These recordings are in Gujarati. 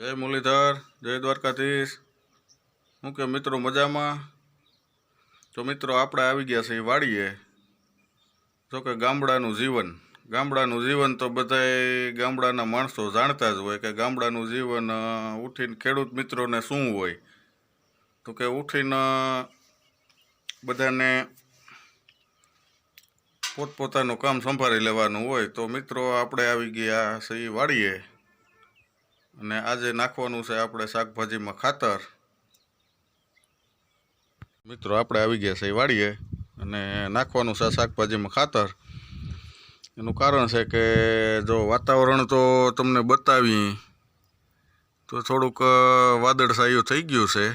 જય મુરલીધર, જય દ્વારકાધીશ. હું કે મિત્રો મજામાં? તો મિત્રો આપણે આવી ગયા છે વાડીએ. જો કે ગામડાનું જીવન. ગામડાનું જીવન તો બધાય ગામડાના માણસો જાણતા જ હોય કે ગામડાનું જીવન ઉઠીને ખેડૂત મિત્રોને શું હોય? તો કે ઉઠીને બધાને પોતપોતાનું કામ સંભાળી લેવાનું હોય. તો મિત્રો આપણે આવી ગયા છે વાળીએ અને આજે નાખવાનું છે આપણે શાકભાજીમાં ખાતર. મિત્રો, આપણે આવી ગયા છે એ વાડીએ અને નાખવાનું છે શાકભાજીમાં ખાતર. એનું કારણ છે કે જો વાતાવરણ તો તમને બતાવી, તો થોડુંક વાદળછાયું થઈ ગયું છે.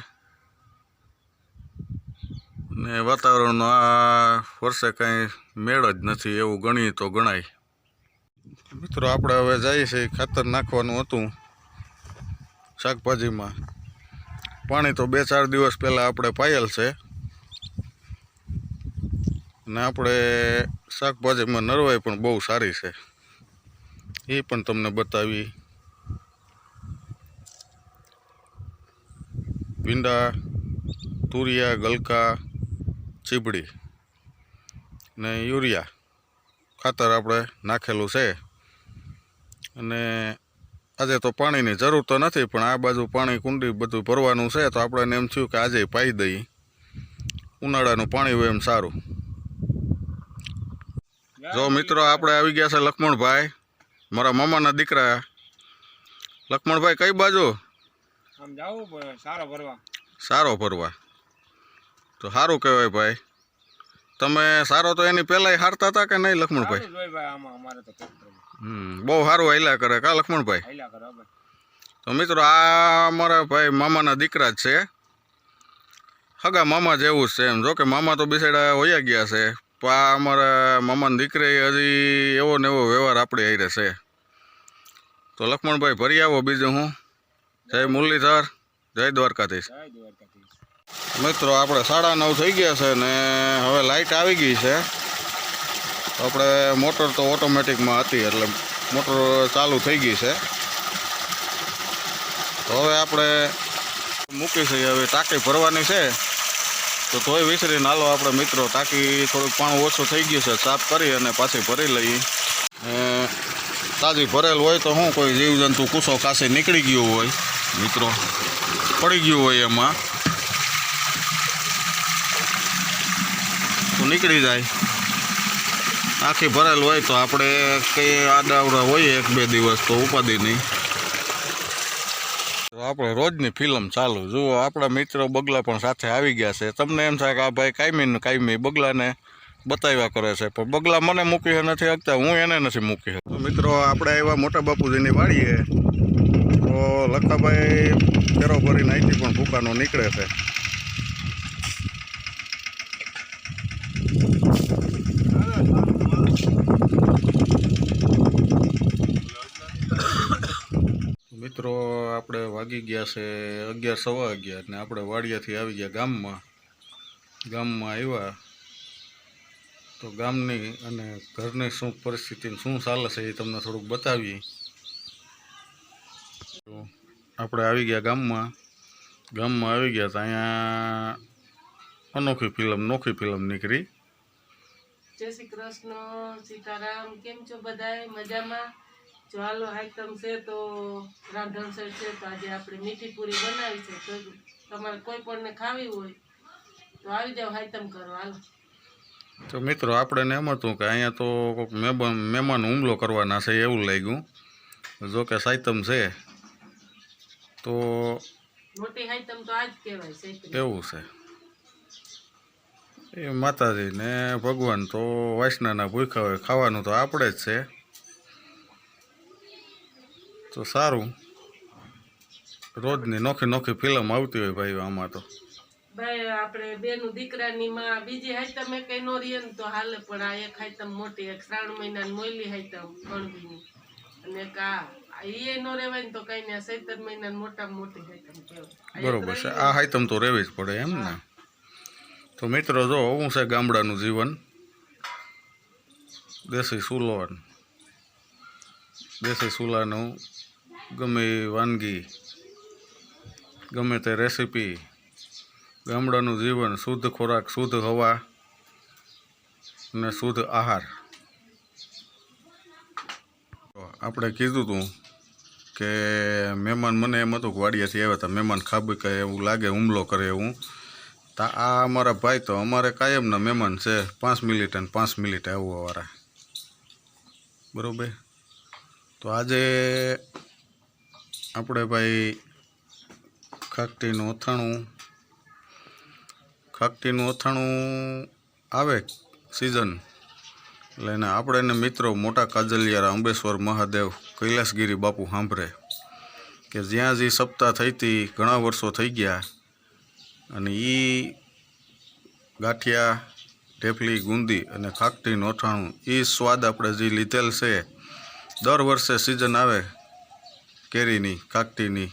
ને વાતાવરણનો આ વર્ષે કાંઈ મેળ જ નથી એવું ગણીએ તો ગણાય. મિત્રો, આપણે હવે જઈએ છીએ ખાતર નાખવાનું હતું. શાકભાજીમાં. પાણી તો બે ચાર દિવસ પહેલાં આપણે પાયેલ છે. અને આપણે શાકભાજીમાં નરવાઈ પણ બહુ સારી છે. એ પણ તમને બતાવી. ભીંડા, તુરિયા, ગલકા, ચીબડી ને યુરિયા ખાતર આપણે નાખેલું છે. અને આજે તો પાણીની જરૂર તો નથી પણ આ બાજુ પાણી કુંડી બધું ભરવાનું છે તો આપણે એમ થયું કે આજે પાઈ દઈએ. ઉનાળાનું પાણી હોય એમ સારું. જો મિત્રો આપણે આવી ગયા છે લક્ષ્મણભાઈ મારા મામાના દીકરા. લક્ષ્મણભાઈ કઈ બાજુ? સારો ભરવા. સારો તો સારું કહેવાય ભાઈ. તમે સારો તો એની પહેલાંય હારતા હતા કે નહીં લક્ષ્મણભાઈ? અમારે તો બહુ સારું હાલ્યા કરે. કા લક્ષ્મણભાઈ? તો મિત્રો આ અમારા ભાઈ મામાના દીકરા જ છે. હગા મામા જેવું જ છે એમ. જો કે મામા તો બિસાડા હોયા ગયા છે. પણ આ અમારા મામાના દીકરે હજી એવો ને એવો વ્યવહાર આપણી હારે છે. તો લક્ષ્મણભાઈ ભરી આવો બીજું હું. જય મુરલીધર. જય દ્વારકાધીશ. મિત્રો આપણે સાડા નવ થઈ ગયા છે ને હવે લાઇટ આવી ગઈ છે. આપણે મોટર તો ઓટોમેટિકમાં હતી, એટલે મોટર ચાલુ થઈ ગઈ છે. તો હવે આપણે મૂકી છે, હવે ટાંકી ભરવાની છે. તો તોય વિસરીને હાલો આપણે મિત્રો, ટાંકી થોડુંક પાણી ઓછું થઈ ગયું છે, સાફ કરી અને પાછી ભરી લઈએ. તાજી ભરેલ હોય તો શું, કોઈ જીવજંતુ કૂસો કાસે નીકળી ગયું હોય, મિત્રો. પડી ગયું હોય એમાં. તો નીકળી જાય. આખી ભરેલ હોય તો આપણે કંઈ આડાવડા હોઈએ એક બે દિવસ તો ઉપાધિ નહીં. આપણે રોજની ફિલ્મ ચાલુ. જુઓ, આપણા મિત્રો બગલા પણ સાથે આવી ગયા છે. તમને એમ થાય કે આ ભાઈ કાયમી કાયમી બગલાને બતાવ્યા કરે છે. પણ બગલા મને મૂકી નથી શકતા, હું એને નથી મૂકી શકતો. મિત્રો, આપણે એવા મોટા બાપુજીની વાડીએ, તો લખાભાઈ ફેરો ભરીને અહીંથી પણ ભૂકાનો નીકળે છે. મિત્રો, આપણે વાગી ગયા છે અગિયાર સવા અગિયાર ને આપણે વાડિયાથી આવી ગયા ગામમાં. ગામમાં આવ્યા. તો ગામની અને ઘરની શું પરિસ્થિતિ શું ચાલે છે એ તમને થોડુંક બતાવીએ. આપણે આવી ગયા ગામમાં. ગામમાં આવી ગયા તો અહીંયા અનોખી ફિલ્મ, નોખી ફિલ્મ નીકળી. જય શ્રી કૃષ્ણ, સીતારામ, કેમ છો બધા મજામાં? જો હાલો આઈટમ છે તો રાંધણસર છે તો આજે આપણે મીઠી પૂરી બનાવી છે. તો તમારે કોઈ પણને ખાવી હોય તો આવી જાઓ આઈટમ કરો. હાલો. તો મિત્રો આપણે એમ હતું કે અહીંયા તો કોઈક મહેમાન મહેમાન હુમલો કરવાના છે એવું લાગ્યું. જો કે સાયતમ છે. તો મોટી આઈટમ તો આજ કહેવાય છે એવું છે. એ માતાજી ને ભગવાન તો વાસનાના ભૂખા હોય ખાવાનું તો આપણે જ છે. તો સારું. રોજની નોખી નોખી ફિલ્મ આવતી હોય ભાઈ આમાં તો. ભાઈ આપણે બેનું દીકરાની માં બીજી હાઈતમ એક નો રહીએ ને તો હાલે પણ આ એક હાઈતમ મોટી એક શ્રાવણ મહિનાની મોયલી આઈટમ કણબીની અને એક આ એ નો રેવાય ને તો કઈ ને સૈતર મહિનાની મોટામાં મોટી કહેવાય. બરોબર છે. આ હાઈતમ તો રહેવી જ પડે એમ ને. તો મિત્રો જો હું છે ગામડાનું જીવન. દેશી સુલોન. દેશી ચૂલાનું ગમે એ વાનગી, ગમે તે રેસીપી, ગામડાનું જીવન, શુદ્ધ ખોરાક, શુદ્ધ હવા અને શુદ્ધ આહાર. આપણે કીધું હતું કે મહેમાન મને એમ હતું કે વાડિયાથી આવ્યા હતા, મહેમાન ખાબી કહે એવું લાગે, હુમલો કરે એવું. તા આ અમારા ભાઈ તો અમારે કાયમના મહેમાન છે, પાંચ મિનિટ અને પાંચ મિનિટ આવવાવાળા. બરોબર? તો આજે આપણે ભાઈ ખાકટીનું અથાણું ખાકટીનું અથાણું આવે સિઝન એટલે એને આપણે એને મિત્રો મોટા કાજલિયારા, અંબેશ્વર, મહાદેવ, કૈલાસગીરી બાપુ સાંભળે કે જ્યાં જે સપ્તાહ થઈ હતી, ઘણા વર્ષો થઈ ગયા અને એ ગાંઠિયા, ઢેફલી, ગુંદી અને ખાકટીનું અથાણું એ સ્વાદ આપણે જે લીધેલ છે, દર વર્ષે સિઝન આવે કેરીની, કાકટીની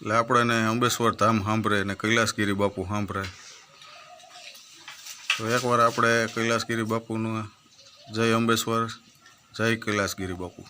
એટલે આપણે એને અંબેશ્વર ધામ સાંભળે અને કૈલાસગીરી બાપુ સાંભળે. તો એકવાર આપણે કૈલાસગીરી બાપુનું જય અંબેશ્વર, જય કૈલાસગીરી બાપુ.